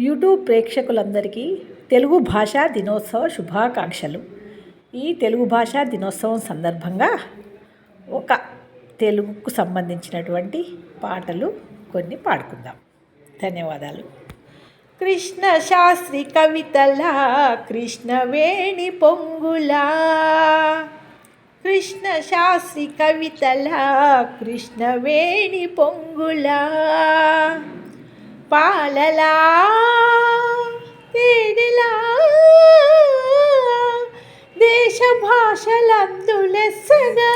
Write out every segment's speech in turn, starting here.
YouTube ప్రేక్షకులందరికీ తెలుగు భాషా దినోత్సవ శుభాకాంక్షలు. ఈ తెలుగు భాషా దినోత్సవం సందర్భంగా ఒక తెలుగుకు సంబంధించినటువంటి పాటలు కొన్ని పాడుకుందాం. ధన్యవాదాలు. కృష్ణ శాస్త్రి కవితలా కృష్ణవేణి పొంగులా. కృష్ణ శాస్త్రి కవితలా కృష్ణవేణి పొంగులా. పాలలా తేనెలా దేశ భాషలందులెస్సగా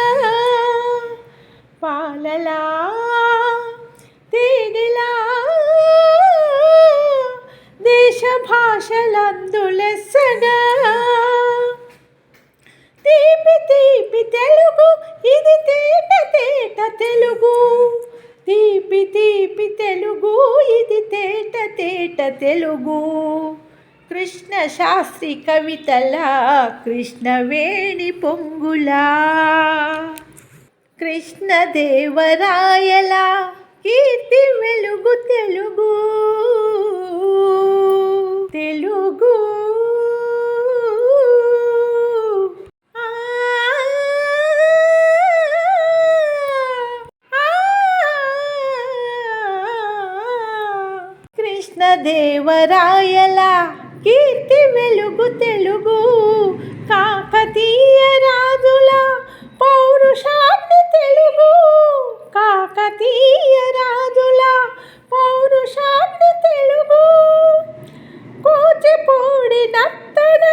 పాలలా తేనెలా దేశ భాషలందులెస్సగా తీపి తీపి తెలుగు ఇది తెలుగు. కృష్ణ శాస్త్రి కవితలా కృష్ణవేణి పొంగులా. కృష్ణదేవరాయల కీర్తి వెలుగు తెలుగు. కృష్ణదేవరాయల కీర్తి వెలుగు తెలుగు. కాకతీయ రాజుల పౌరుషాన్ని తెలుగు. కాకతీయ రాజుల పౌరుషాన్ని తెలుగు. కూచిపూడి నర్తన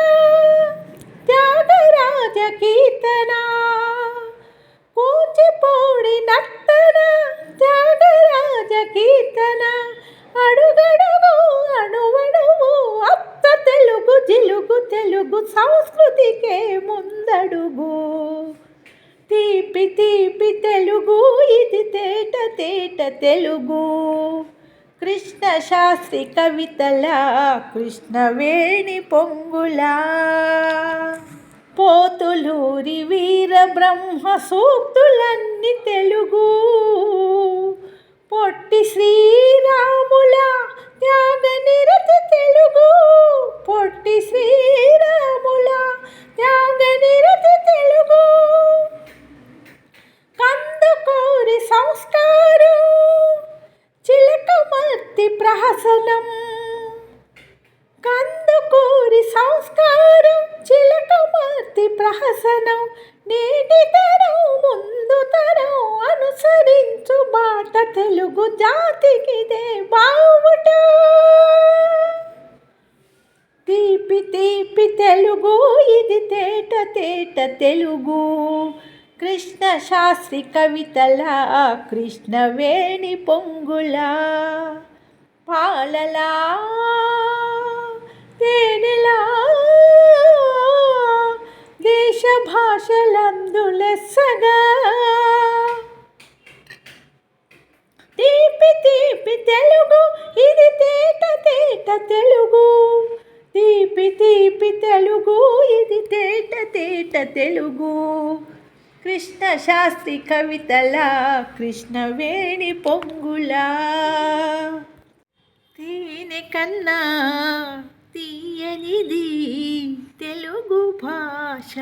త్యాగరాజకీ జిలుగు తెలుగు సంస్కృతికే ముందడుగు. తీపి తీపి తెలుగు ఇది తేట తేట తెలుగు. కృష్ణ శాస్త్రి కవితల కృష్ణవేణి పొంగులా. పోతులూరి వీర బ్రహ్మ సూక్తులన్నీ తెలుగు. చిలకమర్తి కందుకూరి సంస్కారం చిలకమార్తి ప్రహసనం నేటి తరం ముందు తరం అనుసరించు బాట తెలుగు జాతికిదే బావుట. తీపి తీపి తెలుగు ఇది తేట తేట తెలుగు. కృష్ణ శాస్త్రి కవితలా కృష్ణవేణి పొంగులా. పాలలా తేనెలా దేశ భాషలందులెస్సగా తీపి తీపి తెలుగు ఇది తేట తేట తెలుగు. తీపి తీపి తెలుగు ఇది తేట తేట తెలుగు. కృష్ణ శాస్త్రి కవితలా కృష్ణవేణి పొంగులా. తేనె కన్నా తీయనిది తెలుగు భాష.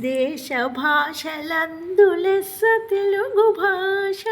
దేశ భాషలందులెస్స తెలుగు భాష.